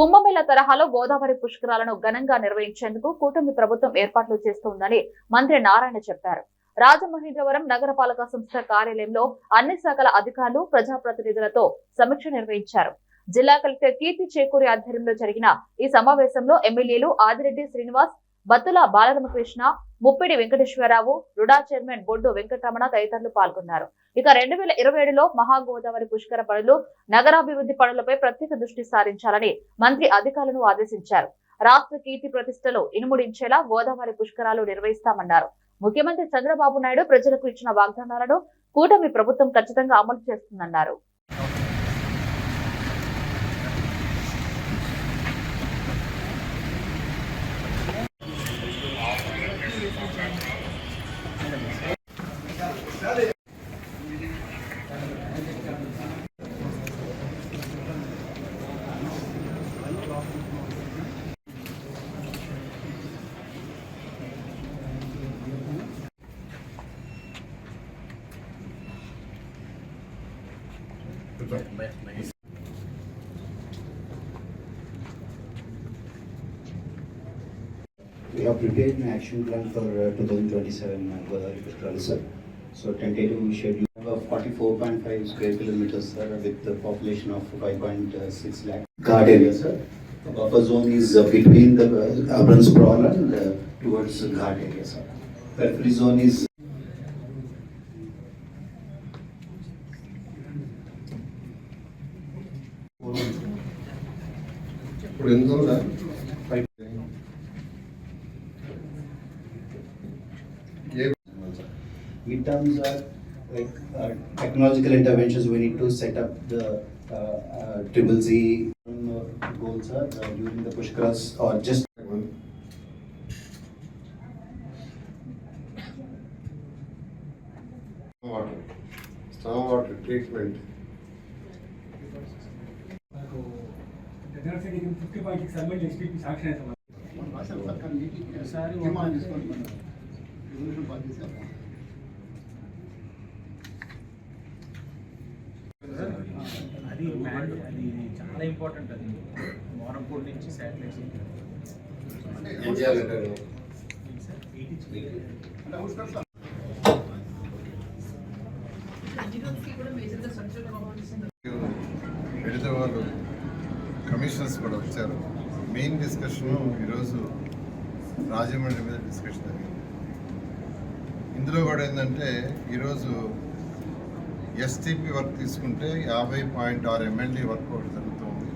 కుంభమేళ తరహాలో గోదావరి పుష్కరాలను ఘనంగా నిర్వహించేందుకు కూటమి ప్రభుత్వం ఏర్పాట్లు చేస్తోందని మంత్రి నారాయణ చెప్పారు. రాజమహేంద్రవరం నగరపాలక సంస్థ కార్యాలయంలో అన్ని శాఖల అధికారులు ప్రజాప్రతినిధులతో సమీక్ష నిర్వహించారు. జిల్లా కలెక్టర్ కీర్తి చేకూరి ఆధ్వర్యంలో జరిగిన ఈ సమావేశంలో ఎమ్మెల్యేలు ఆదిరెడ్డి శ్రీనివాస్ బత్తుల బాలరామకృష్ణ ముప్పిడి వెంకటేశ్వరరావు రుడా చైర్మన్ బొడ్డు వెంకటరమణ తదితరులు పాల్గొన్నారు. ఇక రెండు వేల ఇరవై ఏడులో మహాగోదావరి పుష్కర పనులు నగరాభివృద్ధి పనులపై ప్రత్యేక దృష్టి సారించాలని మంత్రి అధికారులను ఆదేశించారు. రాష్ట్ర కీర్తి ప్రతిష్టలు ఇనుముడించేలా గోదావరి పుష్కరాలు నిర్వహిస్తామన్నారు. ముఖ్యమంత్రి చంద్రబాబు నాయుడు ప్రజలకు ఇచ్చిన వాగ్దానాలను కూటమి ప్రభుత్వం ఖచ్చితంగా అమలు చేస్తుందన్నారు. We have prepared an action plan for uh, 2027 uh, sir. So tentative schedule of 44.5 square kilometers, sir, with the population of 5.6 lakh. Guard area, sir. The buffer zone is uh, between the uh, urban sprawl and uh, towards the guard area, sir. Periphery zone is ఇప్పుడు ఎంత ఉందా ఏ In terms of like uh, technological interventions, we need to set up the uh, uh, triple Z um, goals are uh, during the pushkaras or just water storm water General fifty point six ML SPP సాక్షి అయితే అది అది చాలా important అది. మోరంపూడి నుంచి satellites మిగతా వాళ్ళు commissioners కూడా వచ్చారు. మెయిన్ డిస్కషన్ ఈరోజు రాజమండ్రి మీద డిస్కషన్ జరిగింది. ఇందులో కూడా ఏంటంటే ఈరోజు ఎస్టీపీ వర్క్ తీసుకుంటే యాభై పాయింట్ ఆరు ఎమ్మెల్యే వర్క్ ఒకటి జరుగుతుంది.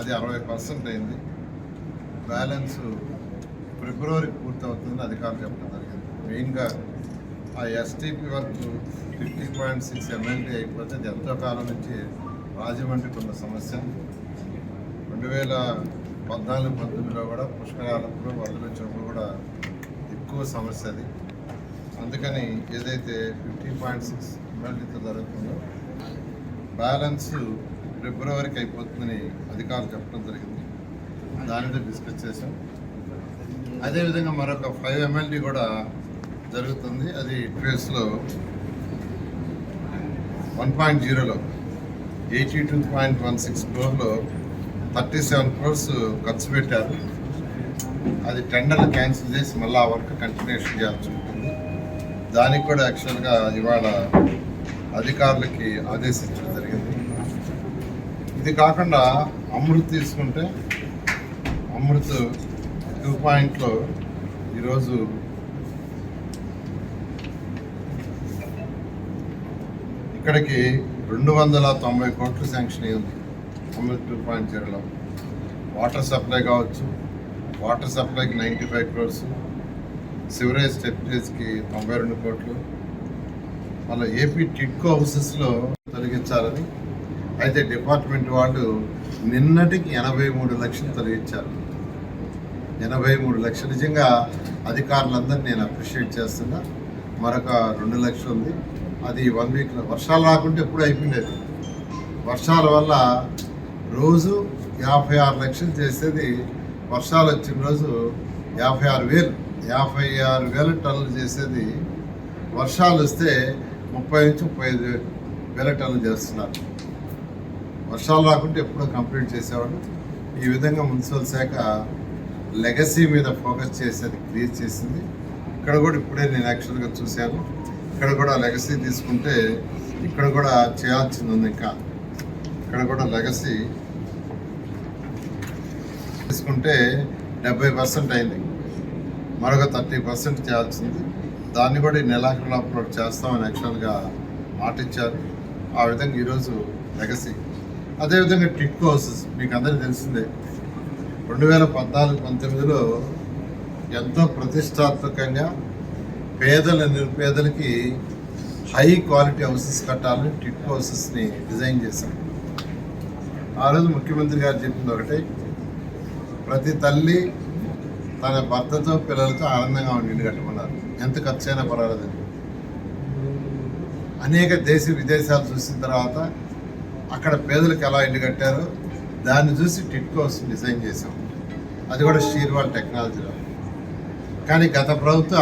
అది అరవై పర్సెంట్ అయింది. బ్యాలెన్స్ ఫిబ్రవరి పూర్తవుతుందని అధికారులు చెప్పడం జరిగింది. మెయిన్గా ఆ STP work fifty point six MLD అయిపోతే అది ఎంతో కాలం నుంచి రాజమండ్రికి ఉన్న సమస్య. రెండు వేల పద్నాలుగు పంతొమ్మిదిలో కూడా పుష్కరాలప్పుడు వరదలు వచ్చినప్పుడు కూడా ఎక్కువ సమస్య అది. అందుకని ఏదైతే ఫిఫ్టీ పాయింట్ సిక్స్ ఎంఎల్డీతో జరుగుతుందో బ్యాలెన్స్ ఫిబ్రవరికి అయిపోతుందని అధికారులు చెప్పడం జరిగింది. దానితో డిస్కస్ చేసాం అదేవిధంగా మరొక ఫైవ్ ఎంఎల్డీ కూడా జరుగుతుంది. అది ట్రేస్లో వన్ పాయింట్ జీరోలో eighty two point one six క్రోర్లో thirty seven crores ఖర్చు పెట్టారు. అది టెండర్లు క్యాన్సిల్ చేసి మళ్ళీ ఆ వర్క్ కంటిన్యూషన్ చేయాల్సి ఉంటుంది. దానికి కూడా యాక్చువల్గా ఇవాళ అధికారులకి ఆదేశించడం జరిగింది. ఇది కాకుండా అమృత్ తీసుకుంటే అమృత్ టూ పాయింట్లో ఈరోజు ఇక్కడికి రెండు వందల తొంభై కోట్లు శాంక్షన్ అయ్యింది. అమృత్ టూ పాయింట్ జీరోలో వాటర్ సప్లై కావచ్చు. వాటర్ సప్లైకి నైంటీ ఫైవ్ క్రోర్స్ సివరేజ్ స్టెప్టేజ్కి తొంభై రెండు కోట్లు. మళ్ళీ ఏపీ టిడ్కో హౌసెస్లో తొలగించాలని అయితే డిపార్ట్మెంట్ వాళ్ళు నిన్నటికి ఎనభై మూడు లక్షలు తొలగించారు. ఎనభై మూడు లక్షలు. నిజంగా అధికారులందరినీ నేను అప్రిషియేట్ చేస్తున్నా. మరొక రెండు లక్షలు ఉంది. అది వన్ వీక్లో. వర్షాలు రాకుంటే ఎప్పుడు అయిపోయింది వర్షాల వల్ల రోజు యాభై ఆరు లక్షలు చేసేది వర్షాలు వచ్చిన రోజు యాభై ఆరు వేలు. యాభై ఆరు వేల టన్నులు చేసేది వర్షాలు వస్తే ముప్పై నుంచి ముప్పై ఐదు వేల టన్నులు చేస్తున్నారు. వర్షాలు రాకుంటే ఎప్పుడో కంప్లీట్ చేసేవాడు ఈ విధంగా మున్సిపల్ శాఖ లెగసీ మీద ఫోకస్ చేసేది క్రియేట్ చేసింది. ఇక్కడ కూడా ఇప్పుడే నేను యాక్చువల్గా చూశాను. ఇక్కడ కూడా లెగసీ తీసుకుంటే ఇక్కడ కూడా చేయాల్సింది ఉంది ఇంకా. ఇక్కడ కూడా లెగసీ తీసుకుంటే డెబ్బై పర్సెంట్ అయింది. మరొక థర్టీ పర్సెంట్ చేయాల్సింది. దాన్ని కూడా ఈ అప్లోడ్ చేస్తామని యాక్చువల్గా మాటిచ్చారు. ఆ విధంగా ఈరోజు లెగసీ. అదేవిధంగా టిట్కో హౌసెస్ మీకు అందరికీ తెలిసిందే. రెండు వేల పద్నాలుగు పంతొమ్మిదిలో ఎంతో ప్రతిష్టాత్మకంగా పేదల నిరుపేదలకి హై క్వాలిటీ హౌసెస్ కట్టాలని టిట్కో హౌసెస్ని డిజైన్ చేశాం ఆ రోజు ముఖ్యమంత్రి గారు చెప్పింది ఒకటే. ప్రతి తల్లి తన భర్తతో పిల్లలతో ఆనందంగా ఉండి కట్టుకున్నారు. కట్టమన్నారు ఎంత ఖర్చు అయినా పర్వాలేదండి అనేక దేశ విదేశాలు చూసిన తర్వాత అక్కడ పేదలకు ఎలా ఇల్లు కట్టారో దాన్ని చూసి టిట్కోస్ డిజైన్ చేసాం అది కూడా షీర్వాల్ టెక్నాలజీలో. కానీ గత ప్రభుత్వం